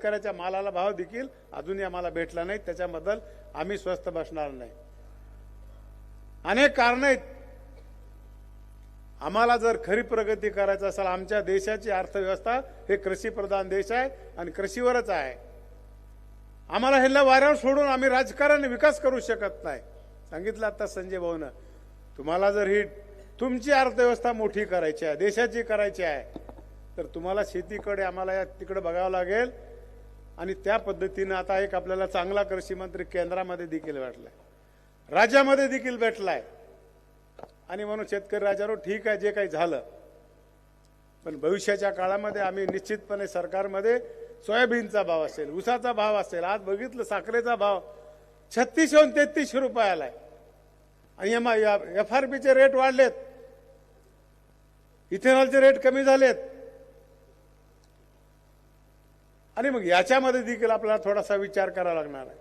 शेतकऱ्याच्या मालाला भाव देखील अजूनही आम्हाला भेटला नाही. त्याच्याबद्दल आम्ही स्वस्त बसणार नाही. अनेक कारण आहेत. आम्हाला जर खरी प्रगती करायचं असेल आमच्या देशाची अर्थव्यवस्था हे कृषीप्रधान देश आहे आणि कृषीवरच आहे. आम्हाला ह्याला वाऱ्यावर सोडून आम्ही राजकारण विकास करू शकत नाही. सांगितलं आता संजय भाऊनं. तुम्हाला जर ही तुमची अर्थव्यवस्था मोठी करायची आहे देशाची करायची आहे तर तुम्हाला शेतीकडे आम्हाला या तिकडे बघावं लागेल. आणि त्या पद्धतीनं आता एक आपल्याला चांगला कृषी मंत्री केंद्रामध्ये देखील भेटलाय. राज्यामध्ये देखील भेटलाय. आणि म्हणून शेतकरी राजारो ठीक आहे जे काही झालं. पण भविष्याच्या काळामध्ये आम्ही निश्चितपणे सरकारमध्ये सोयाबीनचा भाव असेल ऊसाचा भाव असेल आज बघितलं साखरेचा भाव छत्तीसहून तेहतीसशे रुपये आलाय आणि एफ आर पीचे रेट वाढलेत. इथेनॉलचे रेट कमी झालेत. आणि मग याच्यामध्ये देखील आपल्याला थोडासा विचार करावा लागणार आहे.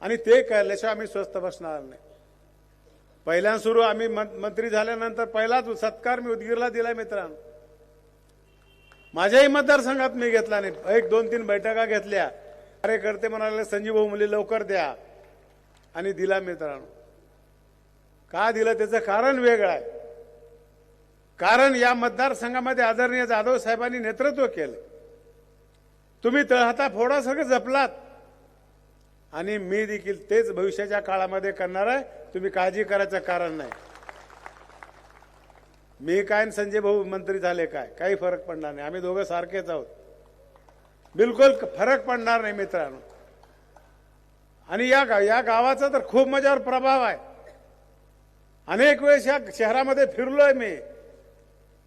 आणि ते कळल्याशिवाय आम्ही स्वस्त बसणार नाही. पहिल्या सुरू आम्ही मंत्री झाल्यानंतर पहिलाच सत्कार मी उदगीरला दिलाय मित्रांनो. माझ्याही मतदारसंघात मी घेतला नाही. एक दोन तीन बैठका घेतल्या. कार्यकर्ते म्हणाले संजीव भाऊ मुली लवकर द्या. आणि दिला मित्रांनो. का दिलं? त्याचं कारण वेगळं आहे. कारण या मतदारसंघामध्ये आदरणीय जाधव साहेबांनी नेतृत्व केलं. तुम्ही तळहाता फोडासारखं जपलात. आणि मी देखील तेच भविष्याच्या काळामध्ये करणार आहे. तुम्ही काळजी करायचं कारण नाही. मी काय संजय भाऊ मंत्री झाले काय? काही फरक पडणार नाही. आम्ही दोघं सारखेच आहोत. बिलकुल फरक पडणार नाही मित्रांनो. आणि या गा- या गावाचा तर खूप माझ्यावर प्रभाव आहे. अनेक वेळेस या शहरामध्ये फिरलोय मी.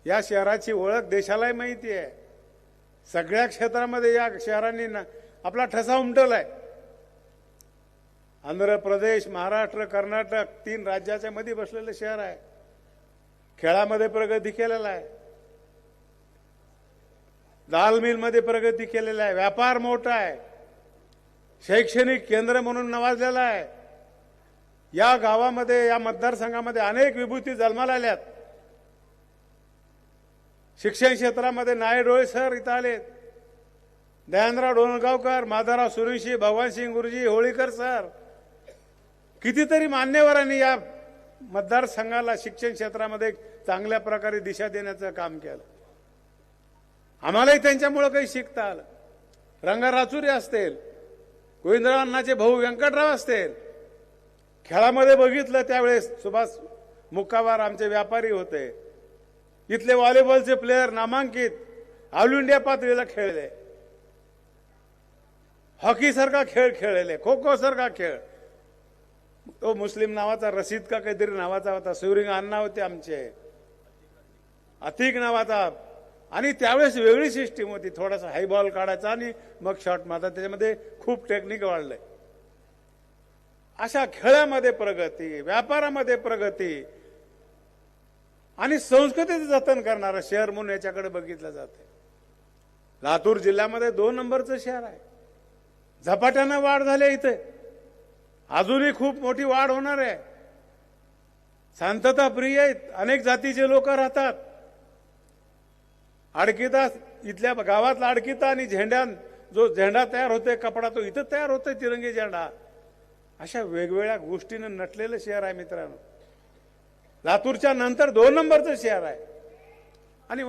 या शहराची ओळख देशालाही माहिती आहे. सगळ्या क्षेत्रामध्ये या शहरांनी आपला ठसा उमटवलाय. आंध्र प्रदेश महाराष्ट्र कर्नाटक तीन राज्याच्या मध्ये बसलेलं शहर आहे. खेळामध्ये प्रगती केलेला आहे. दाल मिलमध्ये प्रगती केलेला आहे. व्यापार मोठा आहे. शैक्षणिक केंद्र म्हणून नवाजलेला आहे. या गावामध्ये या मतदारसंघामध्ये अनेक विभूती जन्माला आल्यात. शिक्षण क्षेत्रामध्ये नाय डोळे सर इथं आलेत. दयानराव डोणगावकर माधवराव सुरेशी भगवानसिंग गुरुजी होळीकर सर. कितीतरी मान्यवरांनी या मतदारसंघाला शिक्षण क्षेत्रामध्ये चांगल्या प्रकारे दिशा देण्याचं काम केलं. आम्हालाही त्यांच्यामुळं काही शिकता आलं. रंगा राचुरी असतील गोविंदराव अण्णाचे भाऊ व्यंकटराव असतील. खेळामध्ये बघितलं त्यावेळेस सुभाष मुक्कावार आमचे व्यापारी होते. इथले व्हॉलीबॉलचे प्लेयर नामांकित ऑल इंडिया पातळीला खेळले. हॉकी सारखा खेळ खेळले. खो खो सारखा खेळ. तो मुस्लिम नावाचा रशीद का काहीतरी नावाचा होता. शिवरिंग अण्णा होते आमचे. अतिक नावाचा. आणि त्यावेळेस वेगळी सिस्टीम होती. थोडासा हाय बॉल काढायचा आणि मग शॉट मारता. त्याच्यामध्ये खूप टेक्निक वाढलंय अशा खेळामध्ये प्रगती व्यापारामध्ये प्रगती आणि संस्कृतीचं जतन करणारं शहर म्हणून याच्याकडे बघितलं जाते लातूर जिल्ह्यामध्ये दोन नंबरचं शहर आहे. झपाट्यानं वाढ झाली इथे. अजूनही खूप मोठी वाढ होणार आहे. शांतता प्रिय आहेत अनेक जातीचे लोक राहतात. अडकिता इथल्या गावातला अडकिता आणि झेंड्या जो झेंडा तयार होतोय कपडा तो इथं तयार होतोय तिरंगी झेंडा. अशा वेगवेगळ्या गोष्टीनं नटलेलं शहर आहे मित्रांनो. लातूरच्या नंतर दोन नंबरचं शहर आहे. आणि